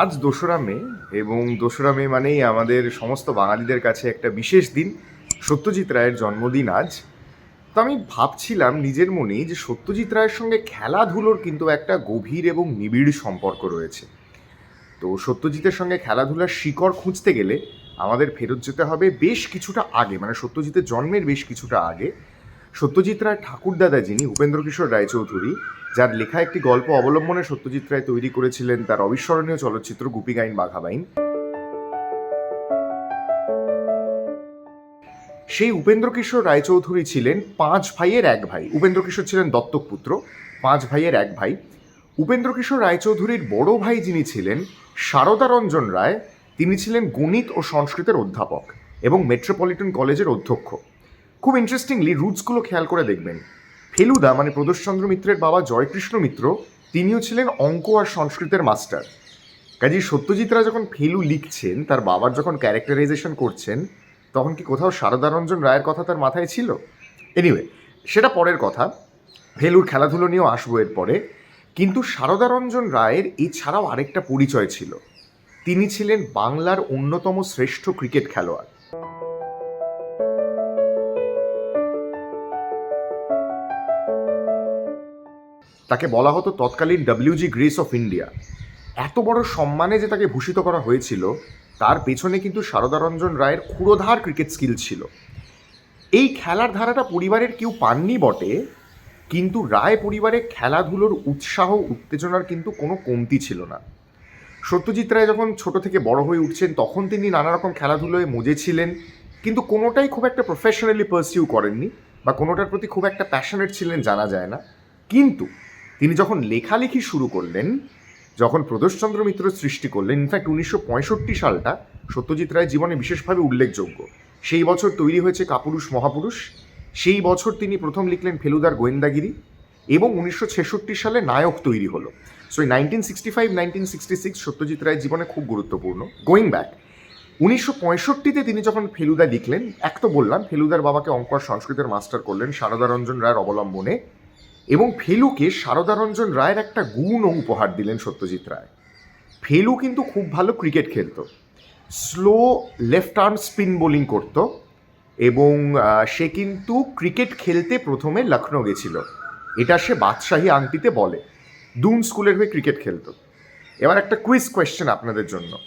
আজ দোসরা মে এবং দোসরা মে মানেই আমাদের সমস্ত বাঙালিদের কাছে একটা বিশেষ দিন, সত্যজিৎ রায়ের জন্মদিন আজ। তো আমি ভাবছিলাম নিজের মনেই যে সত্যজিৎ রায়ের সঙ্গে খেলাধুলোর কিন্তু একটা গভীর এবং নিবিড় সম্পর্ক রয়েছে। তো সত্যজিতের সঙ্গে খেলাধুলার শিকড় খুঁজতে গেলে আমাদের ফেরত যেতে হবে বেশ কিছুটা আগে মানে সত্যজিতের জন্মের বেশ কিছুটা আগে। সত্যজিৎ রায় ঠাকুরদাদা যিনি উপেন্দ্র কিশোর রায়চৌধুরী, যার লেখা একটি গল্প অবলম্বনে সত্যজিৎ রায় তৈরি করেছিলেন তার অবিস্মরণীয় চলচ্চিত্র গুপিগাইন বাঘাবাইন। সেই উপেন্দ্র কিশোর রায়চৌধুরী ছিলেন পাঁচ ভাইয়ের এক ভাই। উপেন্দ্র কিশোর ছিলেন দত্তক পুত্র, পাঁচ ভাইয়ের এক ভাই। উপেন্দ্র কিশোর রায়চৌধুরীর বড় ভাই যিনি ছিলেন সারদা রঞ্জন রায়, তিনি ছিলেন গণিত ও সংস্কৃতের অধ্যাপক এবং মেট্রোপলিটন কলেজের অধ্যক্ষ। খুব ইন্টারেস্টিংলি রুটসগুলো খেয়াল করে দেখবেন। ফেলুদা মানে প্রদোষচন্দ্র মিত্রের বাবা জয়কৃষ্ণ মিত্র, তিনিও ছিলেন অঙ্ক আর সংস্কৃতের মাস্টার। কাজেই সত্যজিৎরা যখন ফেলু লিখছেন, তার বাবার যখন ক্যারেক্টারাইজেশন করছেন, তখন কি কোথাও সারদারঞ্জন রায়ের কথা তার মাথায় ছিল? এনিওয়ে সেটা পরের কথা। ফেলুর খেলাধুলো নিয়েও আসব এর পরে কিন্তু সারদারঞ্জন রায়ের এছাড়াও আরেকটা পরিচয় ছিল। তিনি ছিলেন বাংলার অন্যতম শ্রেষ্ঠ ক্রিকেট খেলোয়াড়। তাকে বলা হতো তৎকালীন ডব্লিউজি গ্রেস অফ ইন্ডিয়া এত বড় সম্মানে যে তাকে ভূষিত করা হয়েছিল, তার পেছনে কিন্তু সারদারঞ্জন রায়ের ক্ষুরোধার ক্রিকেট স্কিল ছিল। এই খেলার ধারাটা পরিবারের কেউ পাননি বটে, কিন্তু রায় পরিবারে খেলাধুলোর উৎসাহ, উত্তেজনার কিন্তু কোনো কমতি ছিল না। সত্যজিৎ রায় যখন ছোট থেকে বড় হয়ে উঠছেন, তখন তিনি নানা রকম খেলাধুলোয় মজেছিলেন, কিন্তু কোনোটাই খুব একটা প্রফেশনালি পারসিউ করেননি বা কোনোটার প্রতি খুব একটা প্যাশনেট ছিলেন জানা যায় না। কিন্তু তিনি যখন লেখালেখি শুরু করলেন, যখন প্রদোষচন্দ্র মিত্র সৃষ্টি করলেন ইনফ্যাক্ট উনিশশো পঁয়ষট্টি সালটা সত্যজিৎ রায়ের জীবনে বিশেষভাবে উল্লেখযোগ্য। সেই বছর তৈরি হয়েছে কাপুরুষ, মহাপুরুষ। সেই বছর তিনি প্রথম লিখলেন ফেলুদার গোয়েন্দাগিরি এবং উনিশশো ছেষট্টি সালে নায়ক তৈরি হলো। সো এই nineteen sixty five nineteen sixty six Satyajit রায়ের জীবনে খুব গুরুত্বপূর্ণ। গোয়িং ব্যাক উনিশশো পঁয়ষট্টিতে তিনি যখন ফেলুদা লিখলেন, এক তো বললাম, ফেলুদার বাবাকে অঙ্ক আর সংস্কৃতের মাস্টার করলেন, সারদারঞ্জন রায়ের অবলম্বনে। এবং ফেলুকে সারদারঞ্জন রায়ের একটা গুণও উপহার দিলেন সত্যজিৎ রায়। ফেলু কিন্তু খুব ভালো ক্রিকেট খেলতো। Slow left arm spin bowling করতো এবং সে কিন্তু ক্রিকেট খেলতে প্রথমে লখনৌ গেছিল। এটা সে বাদশাহী আংটিতে বলে। দুন স্কুলের হয়ে ক্রিকেট খেলতো। এবার একটা কুইজ কোয়েশ্চেন আপনাদের জন্য।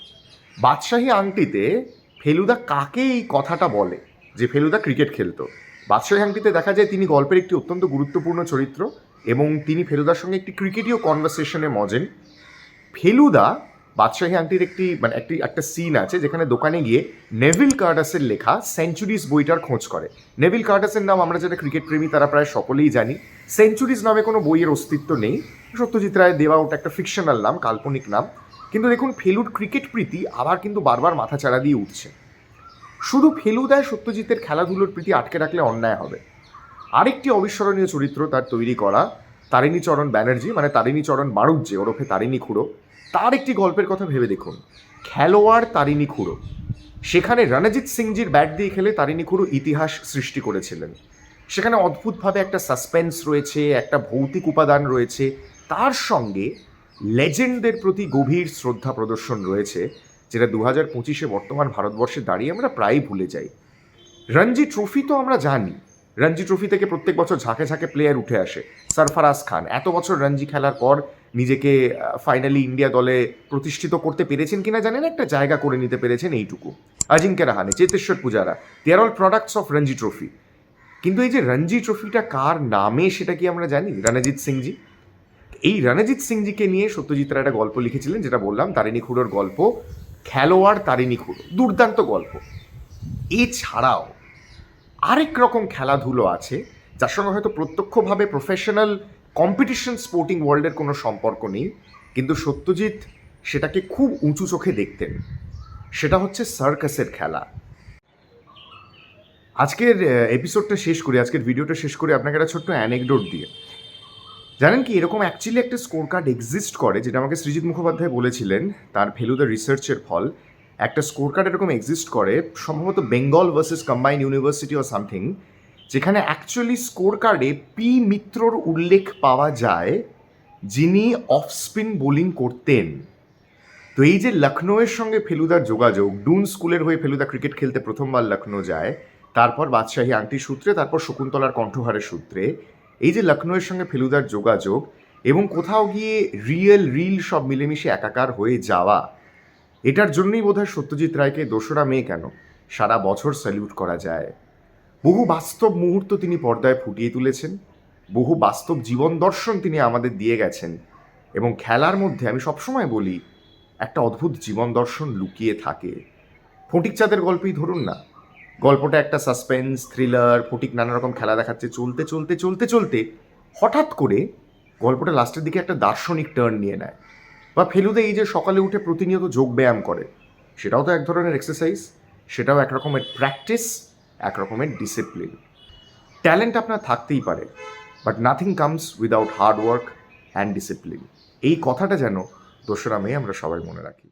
বাদশাহী আংটিতে ফেলুদা কাকে এই কথাটা বলে যে ফেলুদা ক্রিকেট খেলতো? বাদশাহী আংটিতে দেখা যায় তিনি গল্পের একটি অত্যন্ত গুরুত্বপূর্ণ চরিত্র এবং তিনি ফেলুদার সঙ্গে একটি ক্রিকেটীয় কনভারসেশনে মজেন। ফেলুদা বাদশাহী আংটির একটি মানে একটি, একটা সিন আছে যেখানে দোকানে গিয়ে নেভিল কার্ডাসের লেখা সেঞ্চুরিজ বইটার খোঁজ করে। নেভিল কার্ডাসের নাম আমরা যারা ক্রিকেট প্রেমী তারা প্রায় সকলেই জানি। সেঞ্চুরিজ নামে কোনো বইয়ের অস্তিত্ব নেই। সত্যজিৎ রায় দেওয়া ওটা একটা ফিকশনাল নাম, কাল্পনিক নাম। কিন্তু দেখুন, ফেলুর ক্রিকেট প্রীতি আবার কিন্তু বারবার মাথা চাড়া দিয়ে উঠছে। শুধু ফেলুদায় সত্যজিতের খেলাধুলোর প্রীতি আটকে রাখলে অন্যায় হবে। আরেকটি অবিস্মরণীয় চরিত্র তার তৈরি করা তারিণী চরণ ব্যানার্জি মানে তারিণী চরণ বাড়ুজ্জে ওরফে তারিণী খুড়ো। তার একটি গল্পের কথা ভেবে দেখুন, খেলোয়াড় তারিণী খুড়ো। সেখানে রণজিৎ সিংজির ব্যাট দিয়ে খেলে তারিণী খুড়ো ইতিহাস সৃষ্টি করেছিলেন। সেখানে অদ্ভুতভাবে একটা সাসপেন্স রয়েছে, একটা ভৌতিক উপাদান রয়েছে। তার সঙ্গে লেজেন্ডদের প্রতি গভীর শ্রদ্ধা প্রদর্শন রয়েছে। যেটা দু হাজার পঁচিশে বর্তমান ভারতবর্ষে দাঁড়িয়ে আমরা প্রায়ই ভুলে যাই। রঞ্জি ট্রফি তো আমরা জানি। রঞ্জি ট্রফি থেকে প্রত্যেক বছর ঝাঁকে ঝাঁকে প্লেয়ার উঠে আসে। সরফরাজ খান, এত বছর রঞ্জি খেলার পর নিজেকে ফাইনালি ইন্ডিয়া দলে প্রতিষ্ঠিত করতে পেরেছেন কিনা জানেন? একটা জায়গা করে নিতে পেরেছেন এইটুকু। Ajinkya Rahane, Cheteshwar Pujara they are all products of Ranji trophy. কিন্তু এই যে রঞ্জি ট্রফিটা কার নামে সেটা কি আমরা জানি? রণজিৎ সিংজি? এই রণজিৎ সিংজিকে নিয়ে সত্যজিৎ রায় একটা গল্প লিখেছিলেন, যেটা বললাম, তারিণী খুড়োর গল্প। খেলোয়াড় তারিণী খুড়ো, দুর্দান্ত গল্প। এছাড়াও আরেক রকম খেলাধুলো আছে, যার সঙ্গে হয়তো প্রত্যক্ষভাবে প্রফেশনাল কম্পিটিশন স্পোর্টিং ওয়ার্ল্ডের কোনো সম্পর্ক নেই, কিন্তু সত্যজিৎ সেটাকে খুব উঁচু চোখে দেখতেন। সেটা হচ্ছে সার্কাসের খেলা। আজকের এপিসোডটা শেষ করি, আজকের ভিডিওটা শেষ করি আপনাকে একটা ছোট্ট অ্যানেকডোট দিয়ে। জানেন কি, এরকম অ্যাকচুয়ালি একটা স্কোর কার্ড এক্সিস্ট করে, যেটা আমাকে সৃজিত মুখোপাধ্যায় বলেছিলেন, তার ফেলুদা রিসার্চের ফল। একটা স্কোর কার্ড এরকম এক্সিস্ট করে, সম্ভবত বেঙ্গল ভার্সেস কম্বাইন ইউনিভার্সিটি ও সামথিং যেখানে অ্যাকচুয়ালি স্কোর কার্ডে পি মিত্রর উল্লেখ পাওয়া যায়, যিনি অফ স্পিন বোলিং করতেন। তো এই যে লখনৌয়ের সঙ্গে ফেলুদার যোগাযোগ ডুন স্কুলের হয়ে ফেলুদা ক্রিকেট খেলতে প্রথমবার লখনৌ যায়, তারপর বাদশাহী আংটির সূত্রে, তারপর শকুন্তলার কণ্ঠহারের সূত্রে এই যে লখনৌয়ের সঙ্গে ফেলুদার যোগাযোগ এবং কোথাও গিয়ে রিয়েল রিল সব মিলেমিশে একাকার হয়ে যাওয়া, এটার জন্যই বোধহয় সত্যজিৎ রায়কে দোসরা মেয়ে কেন সারা বছর স্যালিউট করা যায়। বহু বাস্তব মুহূর্ত তিনি পর্দায় ফুটিয়ে তুলেছেন, বহু বাস্তব জীবন দর্শন তিনি আমাদের দিয়ে গেছেন এবং খেলার মধ্যে আমি সবসময় বলি, একটা অদ্ভুত জীবন দর্শন লুকিয়ে থাকে। ফটিক চাঁদের গল্পই ধরুন না গল্পটা একটা সাসপেন্স থ্রিলার ফটিক নানা রকম খেলা দেখাচ্ছে, চলতে চলতে চলতে চলতে হঠাৎ করে গল্পটা লাস্টের দিকে একটা দার্শনিক টার্ন নিয়ে নেয়। বা ফেলুদা এই যে সকালে উঠে প্রতিনিয়ত যোগ ব্যায়াম করে, সেটাও তো এক ধরনের এক্সারসাইজ সেটাও এক রকমের প্র্যাকটিস এক রকমের ডিসিপ্লিন ট্যালেন্ট আপনার থাকতেই পারে but nothing comes without hard work and discipline এই কথাটা যেন দোসরা মে আমরা সবাই মনে রাখি।